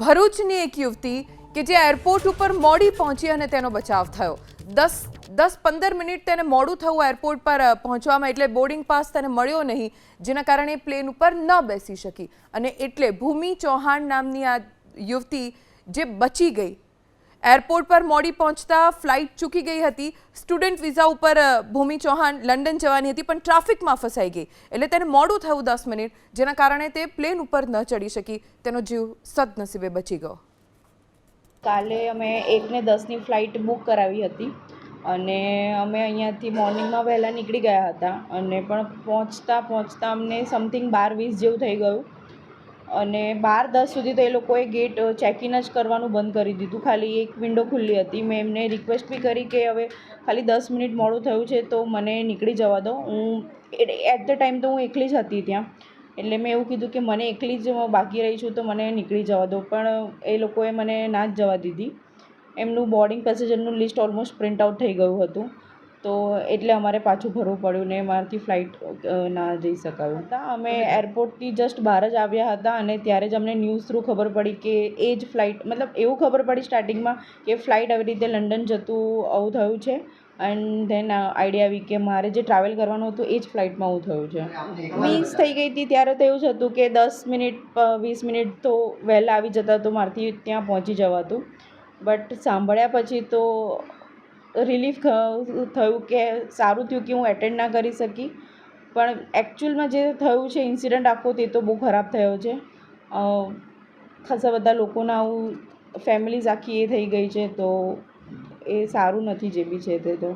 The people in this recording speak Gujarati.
ભરૂચની એક યુવતી કે જે એરપોર્ટ ઉપર મોડી પહોંચી અને તેનો બચાવ થયો. દસ દસ પંદર મિનિટ તેને મોડું થવું એરપોર્ટ પર પહોંચવામાં એટલે બોર્ડિંગ પાસ તેને મળ્યો નહીં, જેના કારણે પ્લેન ઉપર ન બેસી શકી. અને એટલે ભૂમિ ચૌહાણ નામની આ યુવતી જે બચી ગઈ એરપોર્ટ પર મોડી પહોંચતા ફ્લાઇટ ચૂકી ગઈ હતી. સ્ટુડન્ટ વિઝા ઉપર ભૂમિ ચૌહાણ લંડન જવાની હતી, પણ ટ્રાફિકમાં ફસાઈ ગઈ. એટલે તેને મોડું થયું દસ મિનિટ, જેના કારણે તે પ્લેન ઉપર ન ચડી શકી. તેનો જીવ સદનસીબે બચી ગયો. કાલે અમે એકને દસની ફ્લાઇટ બુક કરાવી હતી અને અમે અહીંયાથી મોર્નિંગમાં વહેલા નીકળી ગયા હતા અને પણ પહોંચતા પહોંચતા અમને સમથિંગ બાર વીસ જેવું થઈ ગયું. અને બાર દસ સુધી તો એ લોકોએ ગેટ ચેક જ કરવાનું બંધ કરી દીધું. ખાલી એક વિન્ડો ખુલ્લી હતી. મેં એમને રિક્વેસ્ટ બી કરી કે હવે ખાલી દસ મિનિટ મોડું થયું છે તો મને નીકળી જવા દો. હું એટ ધ ટાઈમ તો હું એકલી જ હતી ત્યાં. એટલે મેં એવું કીધું કે મને એકલી જ બાકી રહી છું તો મને નીકળી જવા દો. પણ એ લોકોએ મને ના જ જવા દીધી. એમનું બોર્ડિંગ પેસેન્જરનું લિસ્ટ ઓલમોસ્ટ પ્રિન્ટ આઉટ થઈ ગયું હતું. તો એટલે અમારે પાછું ભરવું પડ્યું ને મારાથી ફ્લાઇટ ના જઈ શકાયું. હતા અમે એરપોર્ટથી જસ્ટ બહાર જ આવ્યા હતા અને ત્યારે જ અમને ન્યૂઝ થ્રુ ખબર પડી કે એ જ ફ્લાઇટ મતલબ એવું ખબર પડી સ્ટાર્ટિંગમાં કે ફ્લાઇટ આવી રીતે લંડન જતું આવું થયું છે. એન્ડ ધેન આઈડિયા આવી કે મારે જે ટ્રાવેલ કરવાનું હતું એ જ ફ્લાઇટમાં આવું થયું છે. મિસ થઈ ગઈ હતી ત્યારે તો એવું જ હતું કે દસ મિનિટ વીસ મિનિટ તો વહેલા આવી જતા તો મારાથી ત્યાં પહોંચી જવાતું. બટ સાંભળ્યા પછી તો રિલીફ થયું કે સારું થયું કે હું એટેન્ડ ના કરી શકી. પણ એકચ્યુઅલમાં જે થયું છે ઇન્સિડન્ટ આખો તે તો બહુ ખરાબ થયો છે. ખાસા બધા લોકોના આવું ફેમિલીઝ આખી એ થઈ ગઈ છે, તો એ સારું નથી જે બી છે તે તો.